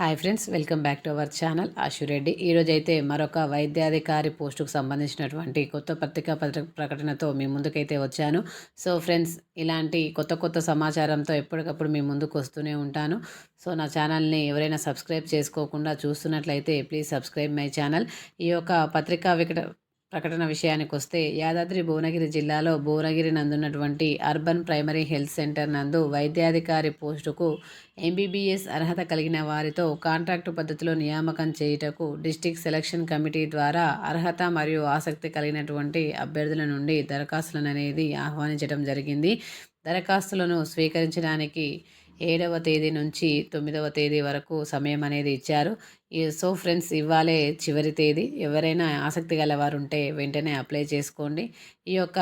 Hi friends welcome back to our channel Ashu Reddy ఈరోజు అయితే మరొక వైద్యాధికారి పోస్టుకు సంబంధించినటువంటి కొత్త పత్రికా పత్ర ప్రకటనతో మీ ముందుకైతే వచ్చాను. సో ఫ్రెండ్స్ ఇలాంటి కొత్త కొత్త సమాచారంతో ఎప్పటికప్పుడు మీ ముందుకు వస్తూనే ఉంటాను. సో నా ఛానల్ని ఎవరైనా సబ్స్క్రైబ్ చేసుకోకుండా చూస్తున్నట్లయితే ప్లీజ్ సబ్స్క్రైబ్ మై ఛానల్. ఈ యొక్క పత్రికా వికట ప్రకటన విషయానికి వస్తే యాదాద్రి భువనగిరి జిల్లాలో భువనగిరి నందున్నటువంటి అర్బన్ ప్రైమరీ హెల్త్ సెంటర్ నందు వైద్యాధికారి పోస్టుకు ఎంబీబీఎస్ అర్హత కలిగిన వారితో కాంట్రాక్టు పద్ధతిలో నియామకం చేయుటకు డిస్టిక్ సెలక్షన్ కమిటీ ద్వారా అర్హత మరియు ఆసక్తి కలిగినటువంటి అభ్యర్థుల నుండి దరఖాస్తులను అనేది ఆహ్వానించడం జరిగింది. దరఖాస్తులను స్వీకరించడానికి ఏడవ తేదీ నుంచి తొమ్మిదవ తేదీ వరకు సమయం అనేది ఇచ్చారు. ఈ సో ఫ్రెండ్స్ ఇవ్వాలే చివరి తేదీ. ఎవరైనా ఆసక్తి గలవారు ఉంటే వెంటనే అప్లై చేసుకోండి. ఈ యొక్క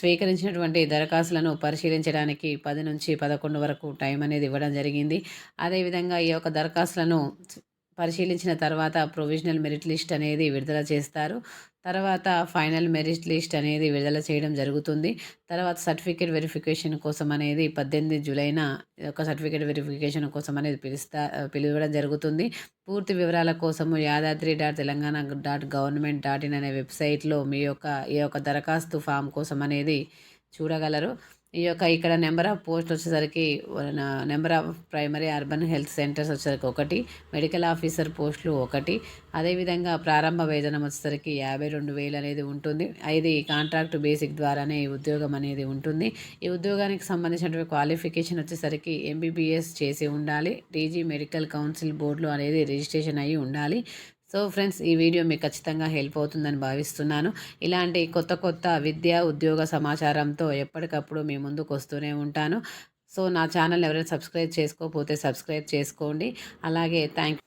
స్వీకరించినటువంటి దరఖాస్తులను పరిశీలించడానికి పది నుంచి పదకొండు వరకు టైం అనేది ఇవ్వడం జరిగింది. అదేవిధంగా ఈ యొక్క దరఖాస్తులను పరిశీలించిన తర్వాత ప్రొవిజనల్ మెరిట్ లిస్ట్ అనేది విడుదల చేస్తారు. తర్వాత ఫైనల్ మెరిట్ లిస్ట్ అనేది విడుదల చేయడం జరుగుతుంది. తర్వాత సర్టిఫికేట్ వెరిఫికేషన్ కోసం అనేది పద్దెనిమిది జూలైన ఒక సర్టిఫికేట్ వెరిఫికేషన్ కోసం అనేది పిలుస్తా పిలవడం జరుగుతుంది. పూర్తి వివరాల కోసము Yadadri dot Telangana dot government dot in అనే వెబ్సైట్లో మీ యొక్క ఈ యొక్క దరఖాస్తు ఫామ్ కోసం అనేది చూడగలరు. ఈ యొక్క ఇక్కడ నెంబర్ ఆఫ్ పోస్ట్ వచ్చేసరికి number of primary urban health centres వచ్చేసరికి ఒకటి మెడికల్ ఆఫీసర్ పోస్టులు ఒకటి. అదేవిధంగా ప్రారంభ వేతనం వచ్చేసరికి యాభై రెండు వేలు అనేది ఉంటుంది. ఇది కాంట్రాక్ట్ బేసిక్ ద్వారానే ఈ ఉద్యోగం అనేది ఉంటుంది. ఈ ఉద్యోగానికి సంబంధించినటువంటి క్వాలిఫికేషన్ వచ్చేసరికి ఎంబీబీఎస్ చేసి ఉండాలి. టీజీ మెడికల్ కౌన్సిల్ బోర్డులో అనేది రిజిస్ట్రేషన్ అయ్యి ఉండాలి. సో ఫ్రెండ్స్ ఈ వీడియో మీకు ఖచ్చితంగా హెల్ప్ అవుతుందని భావిస్తున్నాను. ఇలాంటి కొత్త కొత్త విద్యా ఉద్యోగ సమాచారంతో ఎప్పటికప్పుడు మీ ముందుకు వస్తూనే ఉంటాను. సో నా ఛానల్ ఎవరైనా సబ్స్క్రైబ్ చేసుకోకపోతే సబ్స్క్రైబ్ చేసుకోండి. అలాగే థ్యాంక్